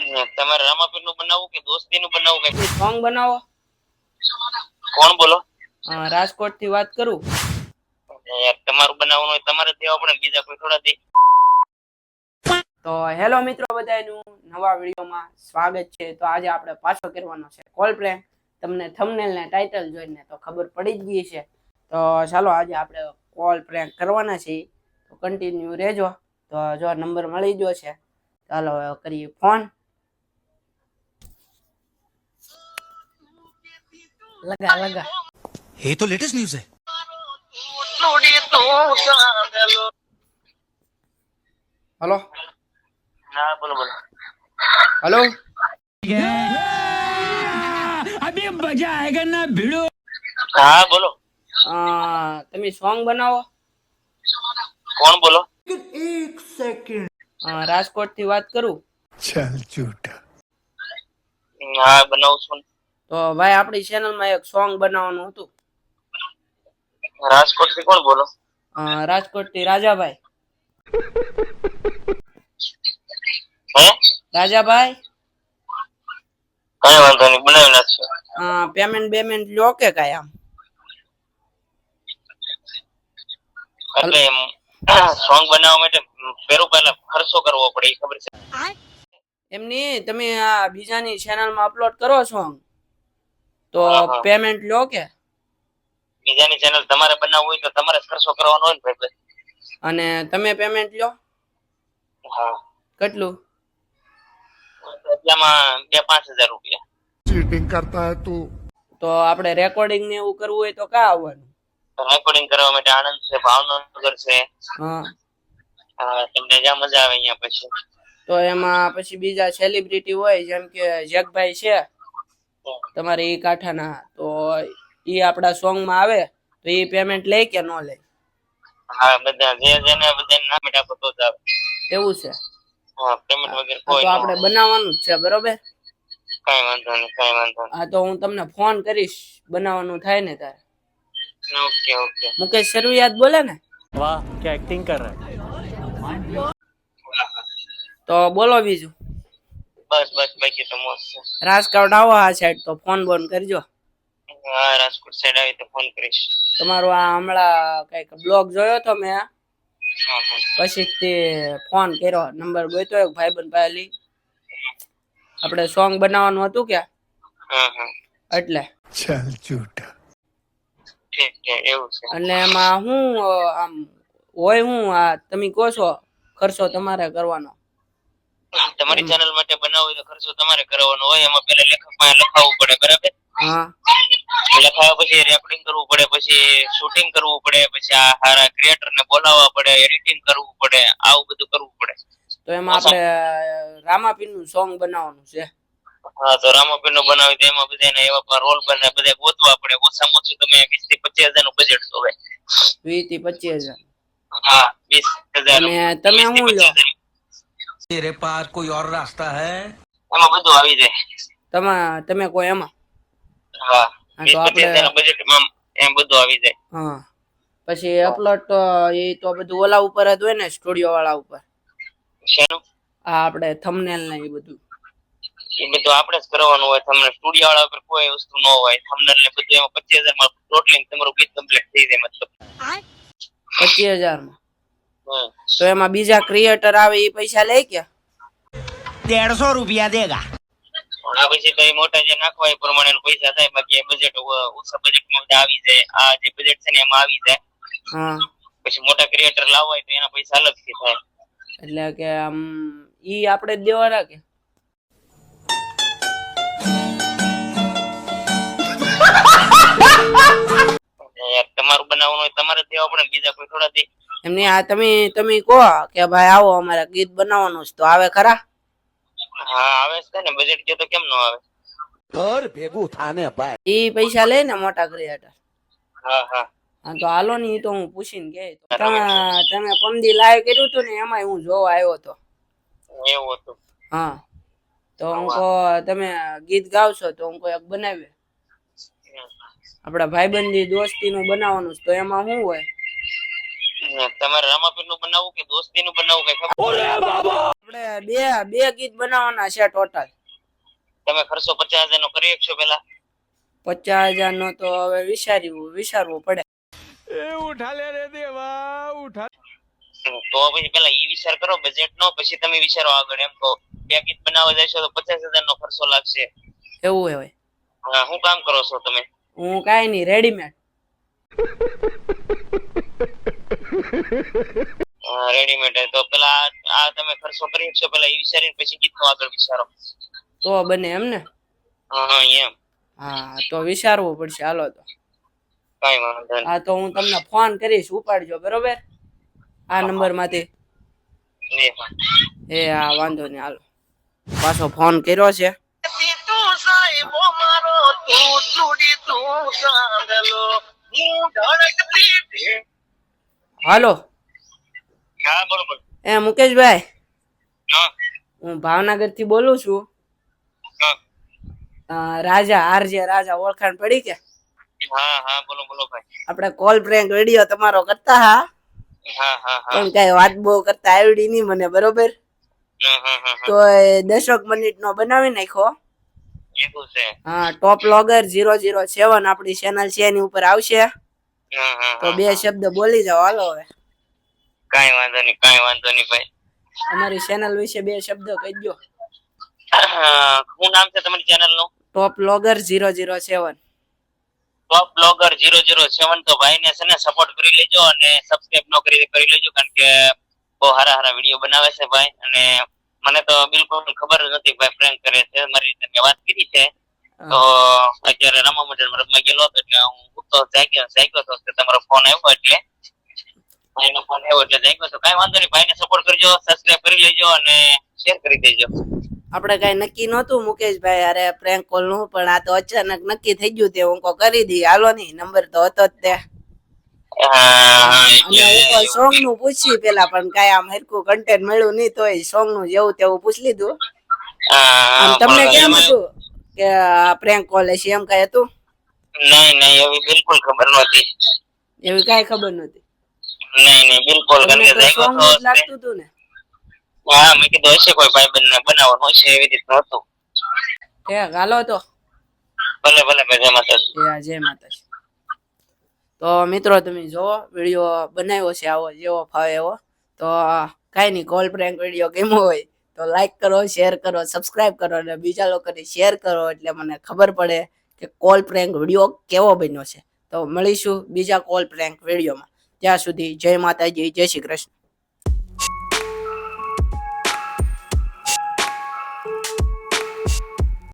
તમારે રામાપીરનું બનાવવું કે દોસ્તી નું બનાવવું કે સોંગ બનાવો. કોણ બોલો? રાજકોટથી વાત કરું? તમારું બનાવવાનું હોય તમારે દેવા પડે બીજા કોઈ થોડા દે. તો હેલો મિત્રો બધાનું નવા વિડીયોમાં સ્વાગત છે. તો આજે આપણે પાછો કરવાનો છે કોલ પ્લે તમને થંબનેલ ને ટાઇટલ જોઈને તો ખબર પડી જ ગઈ છે. તો ચાલો આજે આપણે કોલ પ્રેન્ક કરવાના છીએ. તો કન્ટિન્યુ રહેજો. તો જો નંબર મળી ગયો છે ચાલો કરીએ ફોન લગા લગા એ તો લેટેસ્ટ ન્યૂઝ હે હલો ના બોલો બોલો હલો અભી મજા આયેગા ના ભીડો હા બોલો તમે સોંગ બનાવો કોણ બોલો એક સેકન્ડ રાજકોટથી વાત કરું ચાલ જૂઠા હા બનાવું છું તો ભાઈ આપણી ચેનલમાં એક સોંગ બનાવવાનું હતું. રાજકોટથી કોણ બોલો? રાજકોટથી રાજાભાઈ. હે? રાજાભાઈ? કઈ વાંધો નહીં બનાવી નાખશો પેમેન્ટ બેમેન્ટ લ્યો કે કઈ આમ? એટલે સોંગ બનાવવા માટે પેરો પહેલા ખર્ચો કરવો પડે ખબર છે? એમની તમે આ બીજાની ચેનલમાં અપલોડ કરો સોંગ તો પેમેન્ટ લો કે? બીજાની ચેનલ તમારે બનાવવું હોય તો તમારે ખર્ચો કરવાનો હોય ને ભાઈ અને તમે પેમેન્ટ લો? હા. કેટલું? રૂપિયામાં બે પાંચ હજાર રૂપિયા. ચીટિંગ કરતા હે તું. તો આપણે રેકોર્ડિંગ ને એવું કરવું હોય તો કા આવવાનું? રેકોર્ડિંગ કરવા માટે આનંદ છે ભાવનગર છે. હા. તમને જ્યાં મજા આવે અહીંયા પછી. તો એમાં પછી બીજા સેલિબ્રિટી હોય જેમ કે જગભાઈ છે. તમારે એ કાંઠાના તો એ આપણા સોંગમાં આવે તો એ પેમેન્ટ લે કે ન લે? એવું છે? હા બનાવવાનું છે બરોબર? હા તો હું તમને ફોન કરીશ બનાવવાનું થાય ને તારે. ઓકે મુકેશ શરૂયાત બોલે ને? વાહ કે એક્ટિંગ કર રહા? તો બોલો બીજું. બસ બસ બાકી તો મસ્ત રાજકોટ આવો આ સાઈડ તો ફોન બોન કરજો. હા રાજકોટ સાઈડ આવી તો ફોન કરીશ. તમારો આ હમણાં કંઈક બ્લોગ જોયો તો મેં? પછી તે ફોન કર્યો નંબર ગોતો એક ભાઈ પાલી આપણે સોંગ બનાવવાનું હતું કે એટલે. ચાલ છૂટા એટલે એમાં હું આમ હોય હું આ તમે કહો છો ખર્ચો તમારે કરવાનો. તમારી ચેનલ માટે બનાવવી તો ખર્ચો તમારે કરવાનો હોય. એમાં પેલા લેખક પાસે લખાવવું પડે બરાબર? લખાવ્યા પછી રેકોર્ડિંગ કરવું પડે પછી શૂટિંગ કરવું પડે પછી આ હારા ક્રિએટર ને બોલાવવા પડે એડિટિંગ કરવું પડે આવું બધું કરવું પડે. તો એમાં આપણે રામાપીરનું સોંગ બનાવવાનું છે. હા તો રામાપીરનું બનાવી તો એમાં બધા એવા રોલ બને બધા ગોતવા પડે. ઓછામાં ઓછું તમે વીસથી પચીસ હજારનું બજેટ જોવે વીસથી પચીસ હજાર. હા વીસ હજાર તમે શું લો? તેરે પાસ કોઈ ઓર રાસ્તા હે એમાં બધું આવી જાય. તમે તમે કોઈ એમાં? હા. તો આપણે બજેટમાં એમ બધું આવી જાય. હા. પછી અપલોડ તો એ તો બધું ઓલા ઉપર જ હોય ને સ્ટુડિયો વાળા ઉપર? શેનું? આ આપણે થંબનેલ ને એ બધું. એ બધું આપણે જ કરવાનું હોય. તમને સ્ટુડિયો વાળા ઉપર કોઈ વસ્તુ ન હોય. થંબનેલ ને બધું એમાં 25000 માં ટોટલિંગ તમારું ગીત કમ્પ્લીટ થઈ જાય મતલબ. 25000 માં તો એમાં બીજા ક્રિએટર આવે એ પૈસા લે કે? દેડસો રૂપિયા દેગા. આ પછી તો એ મોટા જે નાખવા એ પ્રમાણે પૈસા થાય બાકી એ બજેટ ઓછા બજેટમાં બધા આવી જાય. આ જે બજેટ છે ને એમાં આવી જાય. પછી મોટા ક્રિએટર લાવવા હોય તો એના પૈસા અલગથી થાય. એટલે કે આમ ઈ આપણે જ દેવાના કે? તમારું બનાવવાનું હોય તમારે દેવા પડે બીજા કોઈ થોડા દે. એમને આ તમે તમે કહો કે ભાઈ આવો અમારે ગીત બનાવવાનું છે તો આવે ખરા? હા આવે છે ને બજેટ કે તો કેમ ન આવે? ઘર ભેગું થાને ભાઈ. ઈ પૈસા લે ને મોટા ક્રિએટર હા હા. હા તો હાલો ને તો હું પૂછીને કે તમે તમે પમદી લાઈવ કર્યું હતું ને એમાં હું જોવા આવ્યો હતો. એવું હતું. હા. તો હું તમે ગીત ગાવ છો તો હું કોઈ બનાવ્યું. આપણા ભાઈબંધી દોસ્તીનું બનાવવાનું તો એમાં શું હોય? તમારે રામાપીરનું બનાવવું કે દોસ્તીનું બનાવવું કે આપણે બે બે ગીત બનાવવાના છે ટોટલ તમે ખર્ચો પચાસ હજાર નો કરી શકશો પેલા પચાસ હજાર નો તો હવે વિચાર્યું વિચારવું પડે. એ ઉઠા રે દેવા ઉઠા તો પછી પેલા ઈ વિચાર કરો બજેટ નો પછી તમે વિચારો આગળ એમ તો બે ગીત બનાવવા જશો તો પચાસ હજાર નો ખર્ચો લાગશે. એવું હોય. હા હું કામ કરો છો તમે? હું કાંઈ નહીં રેડીમેડ રેડીમેડ તો પેલા આ- તમે ખર્ચો કરી છો પેલા એ વિચારીને પછી ગીતનો આગળ વિચારો. તો બને એમ ને? હા એમ. હા તો વિચારવું પડશે. હાલો તો. કઈ વાંધો હા તો હું તમને ફોન કરીશ. ઉપાડજો બરોબર? આ નંબરમાંથી એ હા. એ હા વાંધો નહીં. હાલો. પાછો ફોન કર્યો છે. હાલો. એ મુકેશભાઈ. હું. ભાવનગરથી બોલું છું. રાજા આરજે રાજા ઓળખાણ પડી કે? આપણે કોલ પ્રેન્ક વીડિયો તમારો કરતા હા. પણ કઈ વાત બહુ કરતા આવડી નહીં મને બરોબર? તો દસક મિનિટ નો બનાવી નાખ્યો. હા top logger zero zero seven આપણી ચેનલ છે એની ઉપર આવશે. તો બે શબ્દ બોલી જાઓ હાલો હવે. કઈ વાંધો નહીં કઈ વાંધો નહીં ભાઈ. અમારી ચેનલ વિશે બે શબ્દ કહી દો શું નામ છે તમારી ચેનલનું? Top blogger zero zero seven top blogger zero zero seven તો ભાઈ ને છે ને સપોર્ટ કરી લેજો અને સબસ્ક્રાઇબ નો કરી કરી લેજો કારણ કે બહુ સારા સારા વીડિયો બનાવે છે ભાઈ અને મને તો બિલકુલ ખબર જ નથી ભાઈ પ્રેન્ક કરે છે મારી રીતે મેં વાત કરી છે. તો અત્યારે રમા મંડળ રમવા ગયેલો હતો એટલે હું ઉઠતો જાગ્યો જાગ્યો હતો કે તમારો ફોન આવ્યો એટલે. ભાઈનો ફોન આવ્યો એટલે જાગ્યો હતો કાંઈ વાંધો નહીં ભાઈને સપોર્ટ કરજો સબસ્ક્રાઇબ કરી લેજો અને શેર કરી દેજો. આપણે કઈ નક્કી નહોતું મુકેશભાઈ અરે પ્રેન્ક કોલનું પણ આ તો અચાનક નક્કી થઈ ગયું તે હું કો કરી દી. હાલો નહીં નંબર તો હતો જ તે સોંગનું પૂછી પેલા પણ કઈ આમ હરકું કન્ટેન્ટ મળ્યું નહીં તોય સોંગનું જેવું તેવું પૂછી લીધું. તમને કેમ હતું કે પ્રેન્ક કોલ હશે એમ કઈ હતું? નહીં નહીં એવી બિલકુલ ખબર નહોતી. એવી કઈ ખબર નહોતી? નહીં નહીં બિલકુલ તો લાગતું હતું ને? હા મેં કીધું હશે કોઈ ભાઈ બંને બનાવવાનું હશે એવી રીત નહોતું હાલો તો. ભલે ભલે ભાઈ જય માતાજી. જય માતાજી. તો મિત્રો, તમે જુઓ વીડિયો બનાવ્યો છે આવો, જેવો ફાવે એવો. તો કાંઈ નહીં કોલ પ્રેન્ક વીડિયો કેમો હોય, તો લાઈક કરો શેર કરો સબસ્ક્રાઈબ કરો અને બીજા લોકોને શેર કરો એટલે મને ખબર પડે કે કોલ પ્રેન્ક વીડિયો કેવો બન્યો છે. તો મળીશું બીજા કોલ પ્રેન્ક વિડીયોમાં ત્યાં સુધી જય માતાજી, જય શ્રી કૃષ્ણ.